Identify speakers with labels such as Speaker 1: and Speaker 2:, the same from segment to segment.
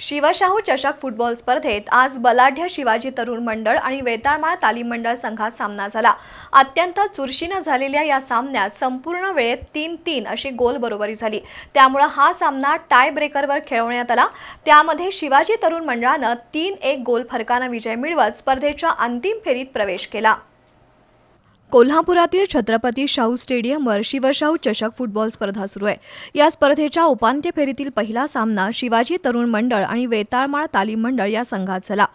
Speaker 1: शिवशाहू चषक फुटबॉल स्पर्धेत आज बलाढ्य शिवाजी तरुण मंडळ आणि वेताळमाळ तालीम मंडळ संघात सामना झाला. अत्यंत चुरशीनं झालेल्या या सामन्यात संपूर्ण वेळेत तीन तीन अशी गोल बरोबरी झाली. त्यामुळं हा सामना टाय ब्रेकरवर खेळवण्यात आला. त्यामध्ये शिवाजी तरुण मंडळानं तीन एक गोल फरकानं विजय मिळवत स्पर्धेच्या अंतिम फेरीत प्रवेश केला. कोल्हापुरातील छत्रपती शाहू स्टेडियमवर शिवशाहू चषक फुटबॉल स्पर्धा सुरू आहे. या स्पर्धेच्या उपांत्य फेरीतील पहिला सामना शिवाजी तरुण मंडळ आणि वेताळमाळ तालीम मंडळ या संघात झाला.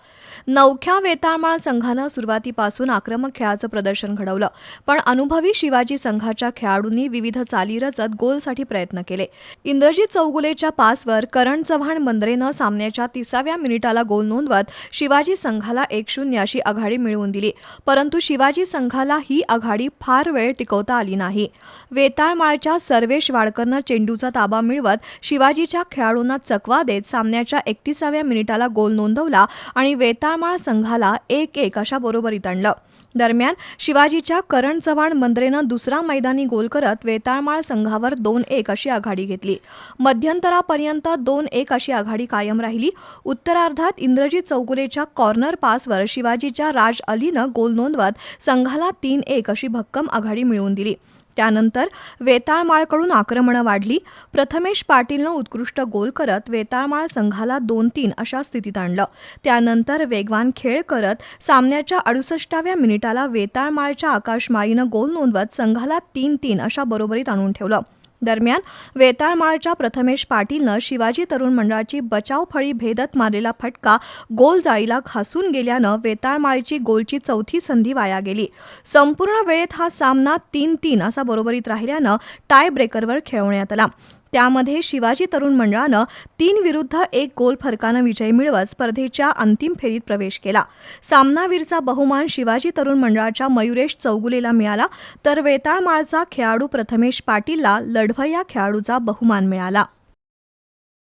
Speaker 1: नवख्या वेताळमाळ संघानं सुरुवातीपासून आक्रमक खेळाचं प्रदर्शन घडवलं पण अनुभवी शिवाजी संघाच्या खेळाडूंनी विविध चाली रचत गोलसाठी प्रयत्न केले. इंद्रजित चौगुलेच्या पासवर करण चव्हाण मंद्रेनं सामन्याच्या तिसाव्या मिनिटाला गोल नोंदवत शिवाजी संघाला एक शून्य अशी आघाडी मिळवून दिली. परंतु शिवाजी संघाला ही आघाडी फार वेळ टिकवता आली नाही. वेताळमाळच्या सर्वेश वाडकरनं चेंडूचा ताबा मिळवत शिवाजीच्या खेळाडूंना चकवा देत सामन्याच्या एकतीसाव्या मिनिटाला गोल नोंदवला आणि वेताळमाळ संघाला एक एक अशा बरोबरीत आणलं. दरम्यान शिवाजीच्या करण चव्हाण मंद्रेनं दुसरा मैदानी गोल करत वेताळमाळ संघावर दोन एक अशी आघाडी घेतली. मध्यंतरापर्यंत दोन एक अशी आघाडी कायम राहिली. उत्तरार्धात इंद्रजीत चौगुलेच्या कॉर्नर पासवर शिवाजीच्या राज अलीनं गोल नोंदवत संघाला तीन एक अशी भक्कम आघाडी मिळवून दिली. त्यानंतर वेताळमाळकडून आक्रमणं वाढली. प्रथमेश पाटीलनं उत्कृष्ट गोल करत वेताळमाळ संघाला दोन तीन अशा स्थितीत आणलं. त्यानंतर वेगवान खेळ करत सामन्याच्या अडुसष्टाव्या मिनिटाला वेताळमाळच्या आकाशमाळीनं गोल नोंदवत संघाला तीन तीन अशा बरोबरीत आणून ठेवलं. दरम्यान वेताळमाळच्या प्रथमेश पाटीलनं शिवाजी तरुण मंडळाची बचाव फळी भेदत मारलेला फटका गोल जाळीला घासून गेल्यानं वेताळमाळची गोलची चौथी संधी वाया गेली. संपूर्ण वेळेत हा सामना तीन तीन असा बरोबरीत राहिल्यानं टाय ब्रेकरवर खेळवण्यात आला. त्यामध्ये शिवाजी तरुण मंडळानं तीन विरुद्ध एक गोल फरकानं विजय मिळवत स्पर्धेच्या अंतिम फेरीत प्रवेश केला. सामनावीरचा बहुमान शिवाजी तरुण मंडळाच्या मयुरेश चौगुलेला मिळाला तर वेताळमाळचा खेळाडू प्रथमेश पाटीलला लढवय्या खेळाडूचा बहुमान मिळाला.